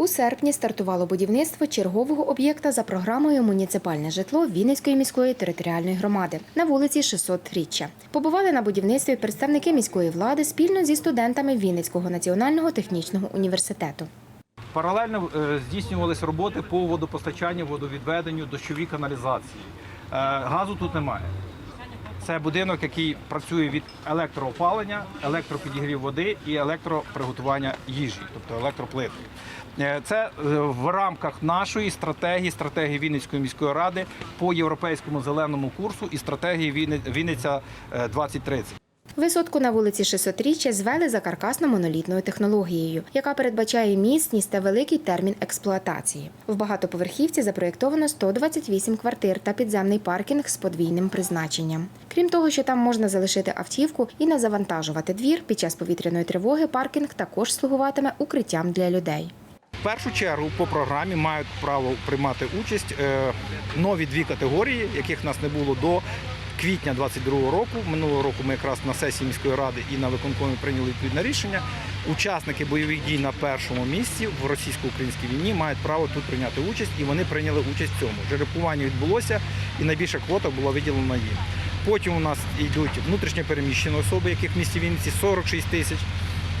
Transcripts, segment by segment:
У серпні стартувало будівництво чергового об'єкта за програмою Муніципальне житло Вінницької міської територіальної громади на вулиці 600-річчя. Побували на будівництві представники міської влади спільно зі студентами Вінницького національного технічного університету. Паралельно е, здійснювалися роботи по водопостачанню, водовідведенню, дощовій каналізації. Е, Газу тут немає. Це будинок, який працює від електроопалення, електропідігрів води і електроприготування їжі, тобто електроплити. Е, Це е, в рамках нашої стратегії, стратегії Вінницької міської ради по європейському зеленому курсу і стратегії Вінниця е, 2030. Висотку на вулиці 600-річчя звели за каркасно-монолітною технологією, яка передбачає міцність та великий термін експлуатації. В багатоповерхівці запроєктовано 128 квартир та підземний паркінг з подвійним призначенням. Крім того, що там можна залишити автівку і не завантажувати двір, під час повітряної тривоги паркінг також слугуватиме укриттям для людей. В першу чергу по програмі мають право приймати участь е, нові дві категорії, яких нас не було до квітня 22 року. Минулого року ми якраз на сесії міської ради і на виконкомі прийняли відповідне рішення. Учасники бойових дій на першому місці в російсько-українській війні мають право тут прийняти участь, і вони прийняли участь в цьому. Жеребкування відбулося, і найбільша квота була виділена їм. Потім у нас йдуть внутрішньо переміщені особи, яких в місті Вінниці 46 тисяч.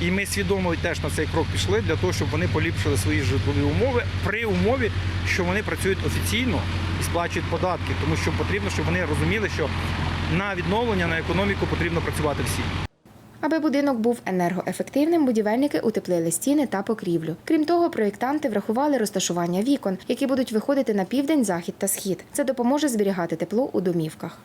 І ми свідомо теж на цей крок пішли для того, щоб вони поліпшили свої житлові умови при умові, що вони працюють офіційно і сплачують податки, тому що потрібно, щоб вони розуміли, що на відновлення на економіку потрібно працювати всім. Аби будинок був енергоефективним, будівельники утеплили стіни та покрівлю. Крім того, проєктанти врахували розташування вікон, які будуть виходити на південь, захід та схід. Це допоможе зберігати тепло у домівках.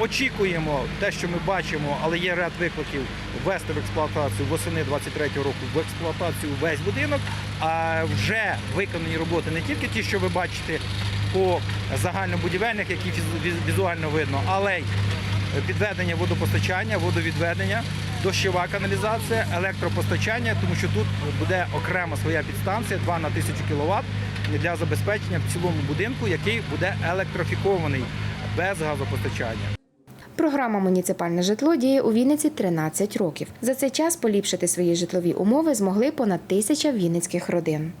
Очікуємо те, що ми бачимо, але є ряд викликів ввести в експлуатацію восени 23-го року в експлуатацію весь будинок. А вже виконані роботи не тільки ті, що ви бачите по загальнобудівельних, які візуально видно, але й підведення водопостачання, водовідведення, дощова каналізація, електропостачання, тому що тут буде окрема своя підстанція 2 на 1000 кВт для забезпечення в цілому будинку, який буде електрофікований без газопостачання. Програма Муніципальне житло діє у Вінниці 13 років. За цей час поліпшити свої житлові умови змогли понад тисяча вінницьких родин.